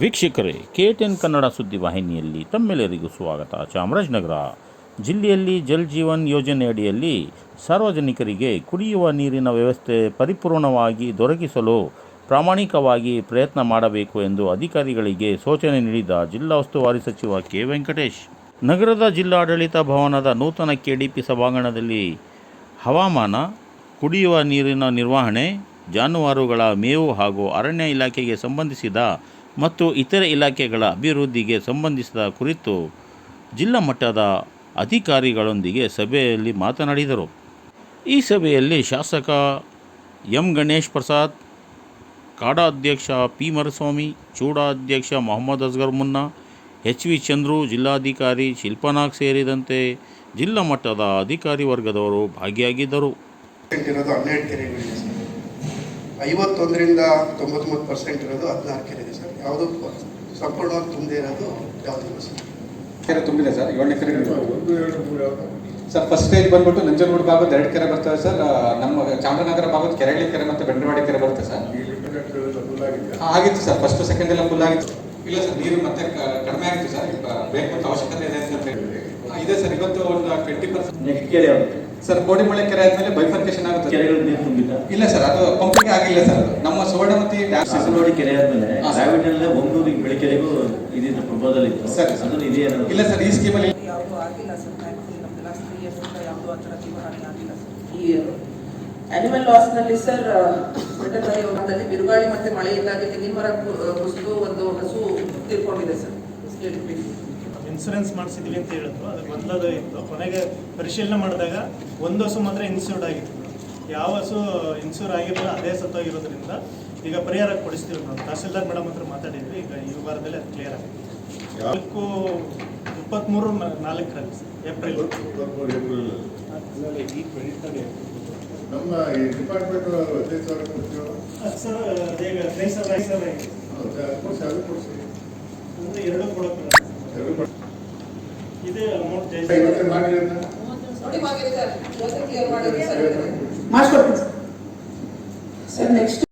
ವೀಕ್ಷಕರೇ, K ten Kannada ಸುದ್ದಿವಾಹಿನಿಯಲ್ಲಿ ತಮ್ಮೆಲ್ಲರಿಗೂ ಸ್ವಾಗತ. ಚಾಮರಾಜನಗರ ಜಿಲ್ಲೆಯಲ್ಲಿ ಜಲ್ ಜೀವನ್ ಯೋಜನೆ ಅಡಿಯಲ್ಲಿ ಸಾರ್ವಜನಿಕರಿಗೆ ಕುಡಿಯುವ ನೀರಿನ ವ್ಯವಸ್ಥೆ ಪರಿಪೂರ್ಣವಾಗಿ ದೊರಕಿಸಲು ಪ್ರಾಮಾಣಿಕವಾಗಿ ಪ್ರಯತ್ನ ಮಾಡಬೇಕು ಎಂದು ಅಧಿಕಾರಿಗಳಿಗೆ ಸೂಚನೆ ನೀಡಿದ ಜಿಲ್ಲಾ ಉಸ್ತುವಾರಿ ಸಚಿವ ಕೆ ವೆಂಕಟೇಶ್. ನಗರದ ಜಿಲ್ಲಾಡಳಿತ ಭವನದ ನೂತನ ಕೆಡಿಪಿ ಸಭಾಂಗಣದಲ್ಲಿ ಹವಾಮಾನ, ಕುಡಿಯುವ ನೀರಿನ ನಿರ್ವಹಣೆ, ಜಾನುವಾರುಗಳ ಮೇವು ಹಾಗೂ ಅರಣ್ಯ ಇಲಾಖೆಗೆ ಸಂಬಂಧಿಸಿದ ಮತ್ತು ಇತರೆ ಇಲಾಖೆಗಳ ಅಭಿವೃದ್ಧಿಗೆ ಸಂಬಂಧಿಸಿದ ಕುರಿತು ಜಿಲ್ಲಾ ಮಟ್ಟದ ಅಧಿಕಾರಿಗಳೊಂದಿಗೆ ಸಭೆಯಲ್ಲಿ ಮಾತನಾಡಿದರು. ಈ ಸಭೆಯಲ್ಲಿ ಶಾಸಕ ಎಂ ಗಣೇಶ್ ಪ್ರಸಾದ್ ಕಾಡಾ ಅಧ್ಯಕ್ಷ ಪಿ ಮರಸ್ವಾಮಿ ಚೂಡಾ ಅಧ್ಯಕ್ಷ ಮೊಹಮ್ಮದ್ ಅಸ್ಗರ್ ಮುನ್ನಾ, ಎಚ್ ವಿ ಚಂದ್ರು ಜಿಲ್ಲಾಧಿಕಾರಿ ಶಿಲ್ಪನಾಗ್ ಸೇರಿದಂತೆ ಜಿಲ್ಲಾ ಮಟ್ಟದ ಅಧಿಕಾರಿ ವರ್ಗದವರು ಭಾಗಿಯಾಗಿದ್ದರು ಪರ್ಸೆಂಟ್ ಇರೋದು ಹನ್ನೆರಡು ಕೆರೆಗಳಿದೆ ಸರ್ ಐವತ್ತೊಂದರಿಂದ ತೊಂಬತ್ತ್ಮೂರು ಪರ್ಸೆಂಟ್ ಇರೋದು ಹದಿನಾರು ಕೆರೆ ಇದೆ ಸರ್. ಯಾವುದು ಸಂಪೂರ್ಣವಾಗಿ ತುಂಬದೇ ಇರೋದು ಯಾವುದಿಲ್ಲ ಸರ್. ಕೆರೆ ತುಂಬಿದೆ ಸರ್. ಏಳನೇ ಕೆರೆ ಒಂದು ಎರಡು ಮೂರು ಯಾವ್ದು ಸರ್ ಫಸ್ಟ್ ಸ್ಟೇಜ್ ಬಂದ್ಬಿಟ್ಟು ನಂಜನಗೂಡು ಭಾಗದ ಎರಡು ಕೆರೆ ಬರ್ತವೆ ಸರ್. ನಮ್ಮ ಚಾಮರಾಜನಗರ ಭಾಗದ ಕೆರೆಳ್ಳಿ ಕೆರೆ ಮತ್ತು ಬೆಂಡವಾಡಿ ಕೆರೆ ಬರುತ್ತೆ ಸರ್. ಆಗಿತ್ತು ಸರ್. ಫಸ್ಟ್ ಸೆಕೆಂಡ್ ಎಲ್ಲ ಫುಲ್ ಆಗಿತ್ತು. ಇಲ್ಲ ಸರ್ ನೀರು ಮತ್ತೆ ಕಡಿಮೆ ಆಗಿತ್ತು ಸರ್. ಈಗ ಬೇಕು ಅಂತ ಅವಶ್ಯಕತೆ ಇದೆ ಅಂತ ಹೇಳಿ ಇದೆ ಸರ್. ಇವತ್ತು ಒಂದು ಟ್ವೆಂಟಿ ಪರ್ಸೆಂಟ್ ನೆಕ್ಸ್ಟ್ ಕೆರೆ ಸರ್ ಕೋಡಿಮಳೆ ಕೆರೆ ಆದ್ಮೇಲೆ ಬೈಫರ್ಕೇಶನ್ ಆಗುತ್ತೆ. ಕೆರೆಗಳು ನೀರು ತುಂಬಿದ ಇಲ್ಲ ಸರ್ ಅದು ಪಂಪಿಂಗ್ ಆಗಿಲ್ಲ ಸರ್ ನಮ್ಮ ಸುವರ್ಣಮತಿ ಸಿಸಲೋಡಿ ಸಿಸನೋಡಿ ಕೆರೆ ಆದ್ಮೇಲೆ. ರಾವಿನಲ್ಲೇ ಒಂದೂರಿಗೆ ಬೆಳಕೆರೆಗೂ ಇದಿನ ಪ್ರಪೋಸಲ್ ಇತ್ತು. ಸರಿ. ಅದನ್ನು ಇದೇ ಇಲ್ಲ ಸರ್ ಈ ಸ್ಕೀಮಲ್ಲಿ ಯಾವುದು ಆಗಿಲ್ಲ ಸರ್ ನಮ್ದು ಲಾಸ್ಟ್ ತ್ರೀ ಇಯರ್ಸ್ ಇಂದ ಯಾವುದು ಆ ಥರ ಜೀವಹಾನಿ ಆಗಿಲ್ಲ ಸರ್. ಈ ಇಯರ್ ಆನಿಮಲ್ ಲಾಸ್ನಲ್ಲಿ ಸರ್ ಬೆಟ್ಟದಲ್ಲಿ ಒಂದಲ್ಲಿ ಬಿರುಗಾಳಿ ಮತ್ತೆ ಮಳೆಯಿಂದಾಗಿ ತೆಂಗಿನ ಮರ ಕು- ಕುಸಿದು ಒಂದು ಹಸು ತೀರ್ಕೊಂಡಿದೆ ಸರ್. ಇನ್ಸೂರೆನ್ಸ್ ಮಾಡಿಸಿದ್ವಿ ಅಂತ ಹೇಳಿದ್ರು. ಅದು ಗೊಂದಲ ಇತ್ತು. ಕೊನೆಗೆ ಪರಿಶೀಲನೆ ಮಾಡಿದಾಗ ಒಂದು ಹಸು ಮಾತ್ರ ಇನ್ಸೂರ್ಡ್ ಆಗಿತ್ತು. ಯಾವ ಹಸು ಇನ್ಸೂರ್ ಆಗಿರಲಿಲ್ಲ ಅದೇ ಸತ್ತೋಗಿರೋದ್ರಿಂದ ಈಗ ಪರಿಹಾರ ಕೊಡಿಸ್ತೀವಿ ನಾವು ತಹಸೀಲ್ದಾರ್ ಮೇಡಮ್ ಹತ್ರ ಮಾತಾಡಿದ್ವಿ. ಈಗ ಈ ವಾರದಲ್ಲಿ ಅದು ಕ್ಲಿಯರ್ ಆಗಿದೆ. ನಾಲ್ಕು ಇಪ್ಪತ್ತ್ಮೂರು ನಾಲ್ಕರಲ್ಲಿ ಏಪ್ರಿಲ್. ನಮ್ಮ ಈ ಡಿಪಾರ್ಟ್ಮೆಂಟ್ ಹದಿನೈದು ಸಾವಿರ ಕೊಡ್ತೀವಲ್ಲ ಅದು ಸರ್ ಈಗ ಹದಿನೈದು ಸಾವಿರ ಐದು ಸಾವಿರ ಆಗಿದೆ. ಹೌದಾ? ಕೊಡ್ಸಿ ಅದು ಕೊಡ್ಸಿ. ಅಂದರೆ ಎರಡು ಕೊಡೋಕೆ ಎರಡು ಮಾಡಿಸ್ಕೊಡ್ತೀನಿ. Sir next